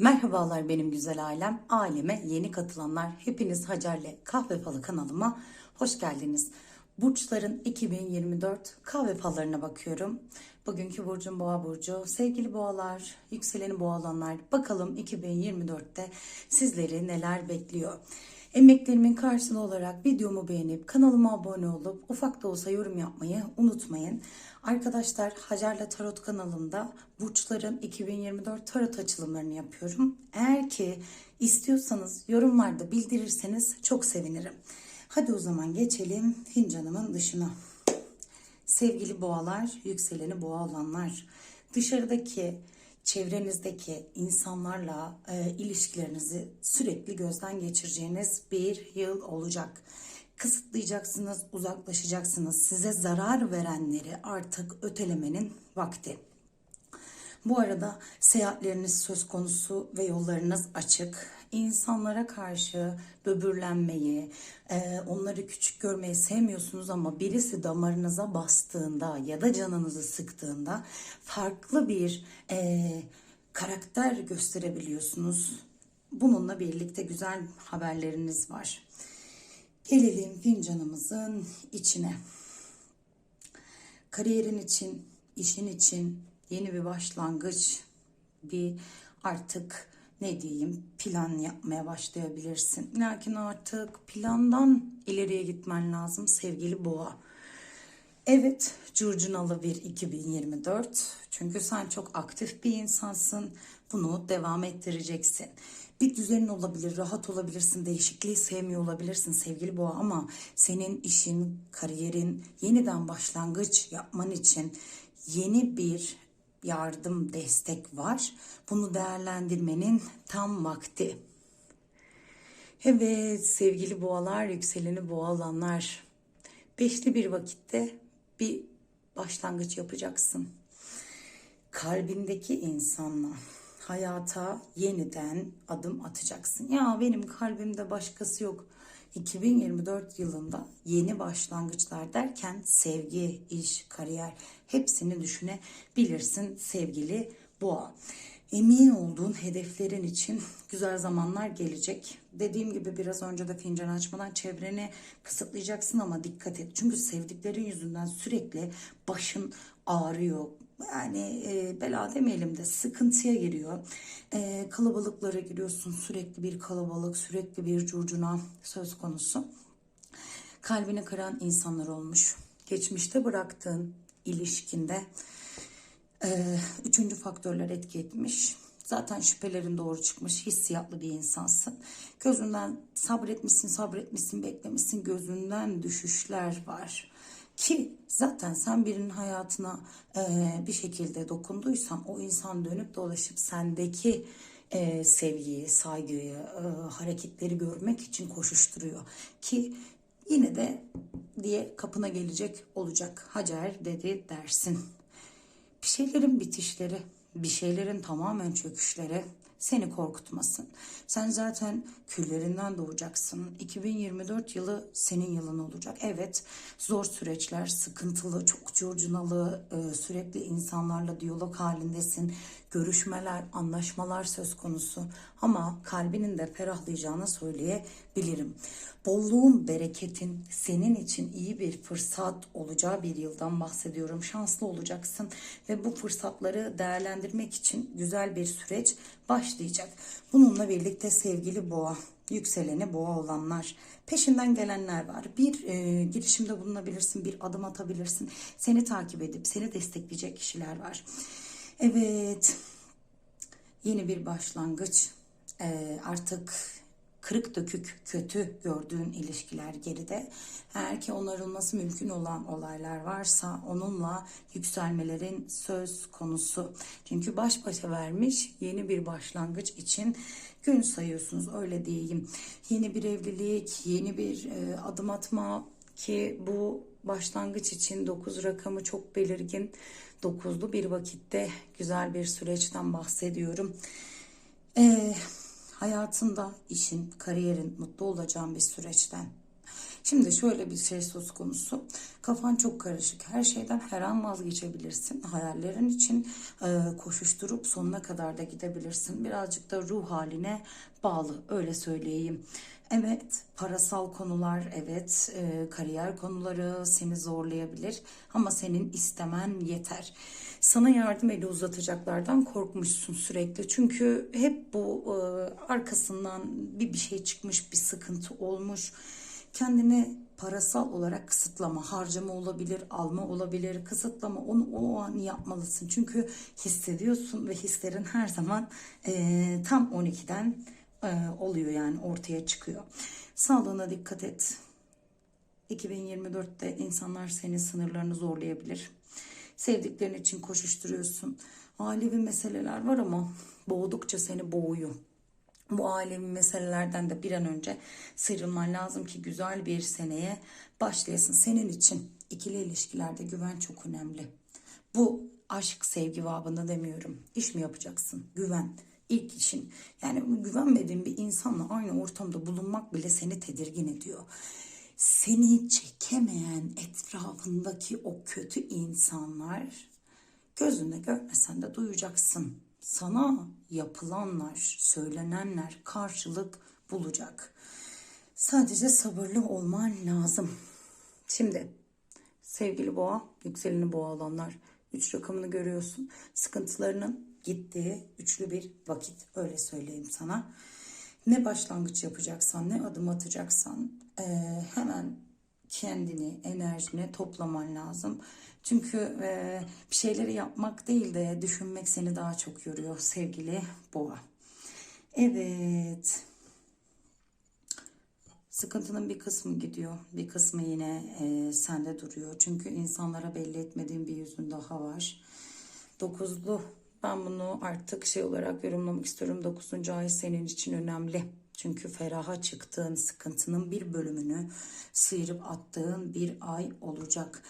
Merhabalar benim güzel ailem. Aileme yeni katılanlar hepiniz Hacer'le Kahve Falı kanalıma hoş geldiniz. Burçların 2024 kahve fallarına bakıyorum. Bugünkü burcum boğa burcu. Sevgili boğalar, yükseleni boğalanlar bakalım 2024'te sizleri neler bekliyor. Emeklerimin karşılığı olarak videomu beğenip kanalıma abone olup ufak da olsa yorum yapmayı unutmayın. Arkadaşlar Hacer'le Tarot kanalında burçların 2024 tarot açılımlarını yapıyorum. Eğer ki istiyorsanız yorumlarda bildirirseniz çok sevinirim. Hadi o zaman geçelim fincanımın dışına. Sevgili boğalar, yükseleni boğa olanlar, dışarıdaki çevrenizdeki insanlarla e, ilişkilerinizi sürekli gözden geçireceğiniz bir yıl olacak. Kısıtlayacaksınız, uzaklaşacaksınız. Size zarar verenleri artık ötelemenin vakti. Bu arada seyahatleriniz söz konusu ve yollarınız açık. İnsanlara karşı böbürlenmeyi, e, onları küçük görmeyi sevmiyorsunuz ama birisi damarınıza bastığında ya da canınızı sıktığında farklı bir e, karakter gösterebiliyorsunuz. Bununla birlikte güzel haberleriniz var. Gelelim fincanımızın içine kariyerin için, işin için yeni bir başlangıç, bir artık ne diyeyim plan yapmaya başlayabilirsin. Lakin artık plandan ileriye gitmen lazım sevgili boğa. Evet, curcunalı bir 2024. Çünkü sen çok aktif bir insansın. Bunu devam ettireceksin. Bir düzenin olabilir, rahat olabilirsin, değişikliği sevmiyor olabilirsin sevgili boğa ama senin işin, kariyerin yeniden başlangıç yapman için yeni bir yardım, destek var. Bunu değerlendirmenin tam vakti. Evet sevgili boğalar, yükseleni boğa olanlar. Beşli bir vakitte bir başlangıç yapacaksın. Kalbindeki insanla hayata yeniden adım atacaksın. Ya benim kalbimde başkası yok. 2024 yılında yeni başlangıçlar derken sevgi, iş, kariyer hepsini düşünebilirsin sevgili boğa. Emin olduğun hedeflerin için güzel zamanlar gelecek. Dediğim gibi biraz önce de fincan açmadan çevreni kısıtlayacaksın ama dikkat et. Çünkü sevdiklerin yüzünden sürekli başın ağrıyor. Yani e, bela demeyelim de sıkıntıya giriyor. E, kalabalıklara giriyorsun. Sürekli bir kalabalık, sürekli bir curcuna söz konusu. Kalbini kıran insanlar olmuş. Geçmişte bıraktığın ilişkinde ee, üçüncü faktörler etki etmiş. Zaten şüphelerin doğru çıkmış. Hissiyatlı bir insansın. Gözünden sabretmişsin, sabretmişsin, beklemişsin. Gözünden düşüşler var. Ki zaten sen birinin hayatına e, bir şekilde dokunduysan o insan dönüp dolaşıp sendeki e, sevgiyi, saygıyı, e, hareketleri görmek için koşuşturuyor. Ki yine de diye kapına gelecek olacak. Hacer dedi dersin bir şeylerin bitişleri, bir şeylerin tamamen çöküşleri seni korkutmasın. Sen zaten küllerinden doğacaksın. 2024 yılı senin yılın olacak. Evet zor süreçler, sıkıntılı, çok curcunalı, e, sürekli insanlarla diyalog halindesin. Görüşmeler, anlaşmalar söz konusu. Ama kalbinin de ferahlayacağını söyleyebilirim. Bolluğun, bereketin senin için iyi bir fırsat olacağı bir yıldan bahsediyorum. Şanslı olacaksın ve bu fırsatları değerlendirmek için güzel bir süreç başlayacak. Bununla birlikte sevgili boğa, yükseleni boğa olanlar, peşinden gelenler var. Bir e, girişimde bulunabilirsin, bir adım atabilirsin. Seni takip edip seni destekleyecek kişiler var. Evet, yeni bir başlangıç. E, artık kırık dökük kötü gördüğün ilişkiler geride. Eğer ki onarılması mümkün olan olaylar varsa onunla yükselmelerin söz konusu. Çünkü baş başa vermiş yeni bir başlangıç için gün sayıyorsunuz öyle diyeyim. Yeni bir evlilik, yeni bir e, adım atma ki bu başlangıç için 9 rakamı çok belirgin. 9'lu bir vakitte güzel bir süreçten bahsediyorum. Eee hayatında, işin, kariyerin, mutlu olacağın bir süreçten. Şimdi şöyle bir şey söz konusu. Kafan çok karışık. Her şeyden her an vazgeçebilirsin. Hayallerin için e, koşuşturup sonuna kadar da gidebilirsin. Birazcık da ruh haline bağlı öyle söyleyeyim. Evet, parasal konular, evet, e, kariyer konuları seni zorlayabilir ama senin istemen yeter. Sana yardım eli uzatacaklardan korkmuşsun sürekli. Çünkü hep bu e, arkasından bir bir şey çıkmış, bir sıkıntı olmuş. Kendini parasal olarak kısıtlama, harcama olabilir, alma olabilir, kısıtlama onu o an yapmalısın. Çünkü hissediyorsun ve hislerin her zaman e, tam 12'den e, oluyor yani ortaya çıkıyor. Sağlığına dikkat et. 2024'te insanlar senin sınırlarını zorlayabilir. Sevdiklerin için koşuşturuyorsun. Ailevi meseleler var ama boğdukça seni boğuyor. Bu ailevi meselelerden de bir an önce sıyrılman lazım ki güzel bir seneye başlayasın. Senin için ikili ilişkilerde güven çok önemli. Bu aşk sevgi babında demiyorum. İş mi yapacaksın? Güven. İlk işin. Yani güvenmediğin bir insanla aynı ortamda bulunmak bile seni tedirgin ediyor. Seni çekemeyen etrafındaki o kötü insanlar gözünde görmesen de duyacaksın. Sana yapılanlar, söylenenler karşılık bulacak. Sadece sabırlı olman lazım. Şimdi sevgili boğa, yükseleni boğa olanlar 3 rakamını görüyorsun. Sıkıntılarının gittiği üçlü bir vakit öyle söyleyeyim sana. Ne başlangıç yapacaksan, ne adım atacaksan eee, hemen kendini, enerjini toplaman lazım. Çünkü eee, bir şeyleri yapmak değil de düşünmek seni daha çok yoruyor sevgili boğa. Evet. Sıkıntının bir kısmı gidiyor, bir kısmı yine e, sende duruyor. Çünkü insanlara belli etmediğin bir yüzün daha var. Dokuzlu, ben bunu artık şey olarak yorumlamak istiyorum. Dokuzuncu ay senin için önemli. Çünkü feraha çıktığın sıkıntının bir bölümünü sıyırıp attığın bir ay olacak.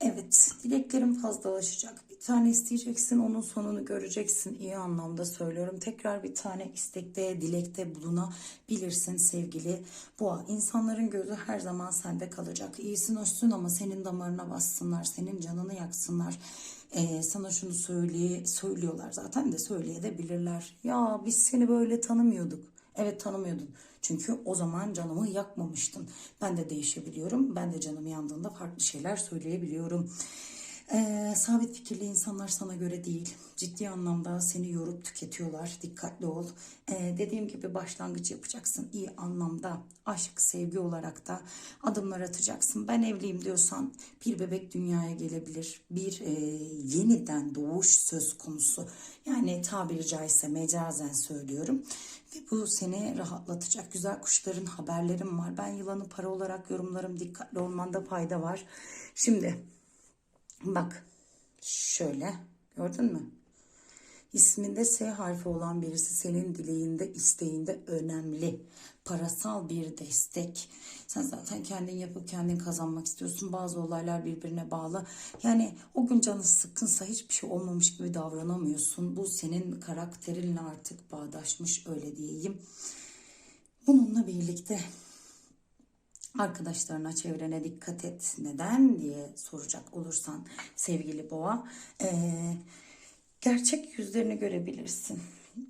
Evet, dileklerim fazlalaşacak. Bir tane isteyeceksin, onun sonunu göreceksin. İyi anlamda söylüyorum. Tekrar bir tane istekte, dilekte bulunabilirsin sevgili boğa. İnsanların gözü her zaman sende kalacak. İyisin, hoşsun ama senin damarına bassınlar, senin canını yaksınlar. Ee, sana şunu söyle, söylüyorlar zaten de söyleyebilirler. Ya biz seni böyle tanımıyorduk. Evet tanımıyordun. Çünkü o zaman canımı yakmamıştın. Ben de değişebiliyorum. Ben de canım yandığında farklı şeyler söyleyebiliyorum. Ee, sabit fikirli insanlar sana göre değil. Ciddi anlamda seni yorup tüketiyorlar. Dikkatli ol. Ee, dediğim gibi başlangıç yapacaksın. İyi anlamda aşk, sevgi olarak da adımlar atacaksın. Ben evliyim diyorsan bir bebek dünyaya gelebilir. Bir e, yeniden doğuş söz konusu. Yani tabiri caizse mecazen söylüyorum. Ve bu seni rahatlatacak. Güzel kuşların haberlerim var. Ben yılanı para olarak yorumlarım. Dikkatli olmanda fayda var. Şimdi Bak şöyle gördün mü? İsminde S harfi olan birisi senin dileğinde, isteğinde önemli. Parasal bir destek. Sen zaten kendin yapıp kendin kazanmak istiyorsun. Bazı olaylar birbirine bağlı. Yani o gün canı sıkkınsa hiçbir şey olmamış gibi davranamıyorsun. Bu senin karakterinle artık bağdaşmış öyle diyeyim. Bununla birlikte Arkadaşlarına, çevrene dikkat et. Neden diye soracak olursan sevgili boğa. Ee, gerçek yüzlerini görebilirsin.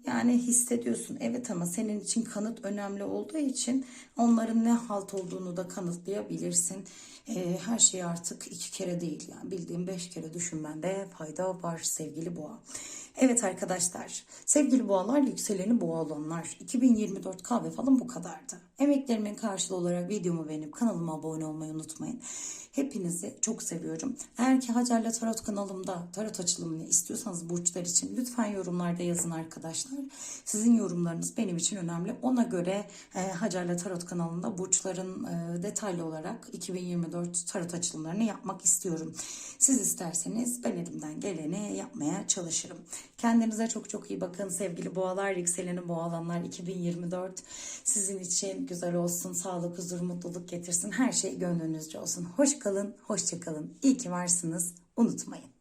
Yani hissediyorsun evet ama senin için kanıt önemli olduğu için onların ne halt olduğunu da kanıtlayabilirsin. Ee, her şeyi artık iki kere değil yani bildiğim beş kere düşünmende fayda var sevgili boğa. Evet arkadaşlar sevgili boğalar yükseleni boğa olanlar 2024 kahve falan bu kadardı. Emeklerimin karşılığı olarak videomu beğenip kanalıma abone olmayı unutmayın. Hepinizi çok seviyorum. Eğer ki Hacer'le Tarot kanalımda tarot açılımını istiyorsanız burçlar için lütfen yorumlarda yazın arkadaşlar. Sizin yorumlarınız benim için önemli. Ona göre e, Hacer'le Tarot kanalında burçların e, detaylı olarak 2024 tarot açılımlarını yapmak istiyorum. Siz isterseniz ben elimden geleni yapmaya çalışırım. Kendinize çok çok iyi bakın sevgili boğalar, yükseleni boğalanlar 2024 sizin için güzel olsun, sağlık, huzur, mutluluk getirsin. Her şey gönlünüzce olsun. Hoş kalın, hoşça kalın. İyi ki varsınız. Unutmayın.